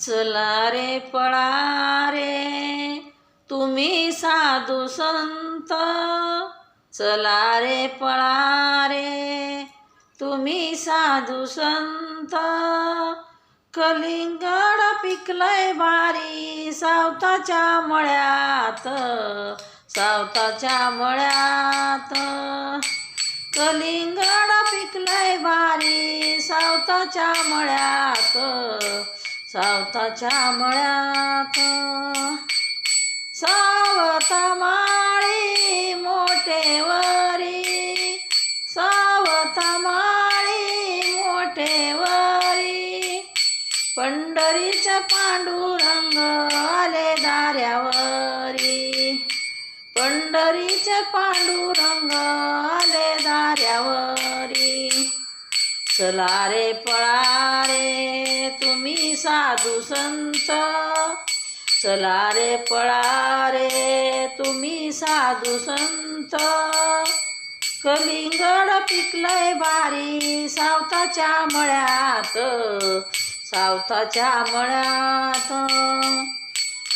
चला रे पळा रे तुम्ही साधू संत. चला रे पळा रे तुम्ही साधू संत. कलिंगड पिकलंय भारी सावताच्या मळ्यात सावताच्या मळ्यात. कलिंगड पिकलंय भारी सावताच्या मळ्यात सावताच्या मळ्यात. सावत माळी मोठेवरी. सावत माळी मोठेवरी. पंढरीचे पांडुरंग आले दाऱ्यावरी. पंढरीचे पांडुरंग आले दाऱ्यावर. चला रे पळा रे तुम्ही साधू संत. चला रे पळा रे तुम्ही साधू संत. कलिंगड पिकलंय बारी सावताच्या मळ्यात सावताच्या मळ्यात.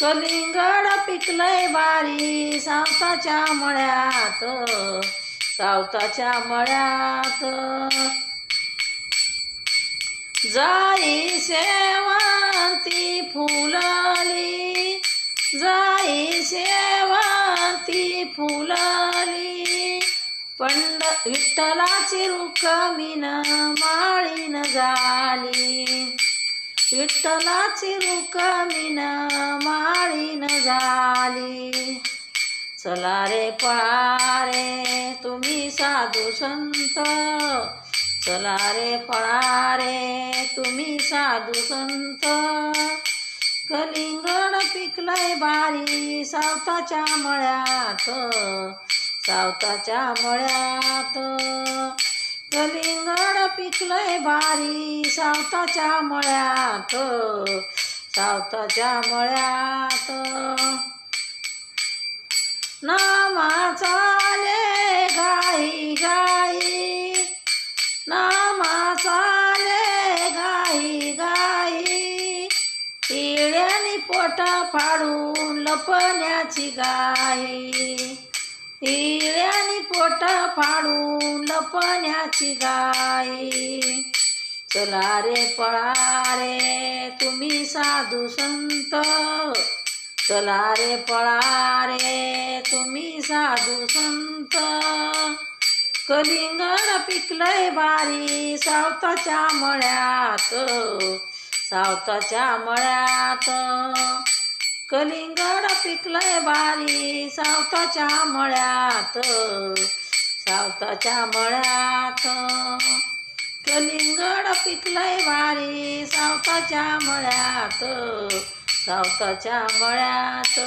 कलिंगड पिकलंय बारी सावताच्या मळ्यात सावताच्या मळ्यात. जाई सेवंती फुलाली. जाई सेवंती फुलाली. पंड विठ्ठलाची रुकमीन माळीन झाली. विठ्ठलाची रुकमीन माळीन झाली. चला रे पळा रे तुम्ही साधू संत. चला रे पळा रे तुम्ही साधू संत. कलिंगड पिकलंय बारी सावताच्या मळ्यात. सावताच्या मळ्यात. कलिंगड पिकलंय बारी सावताच्या मळ्यात. सावताच्या मळ्यात. नामाचाले गाई गाई. इळ्यानी पोटा फाडून लपण्याची गाई इळ्यानी पोटा फाडून लपण्याची गाई चला रे पळा रे तुम्ही साधू संत. चला रे पळा रे तुम्ही साधू संत. कलिंगड पिकलंय बारी सावताच्या मळ्यात सावताच्या मळ्यात. कलिंगड पिकलंय बारी सावताच्या मळ्यात सावताच्या मळ्यात. कलिंगड पिकलंय बारी सावताच्या मळ्यात सावताच्या मळ्यात.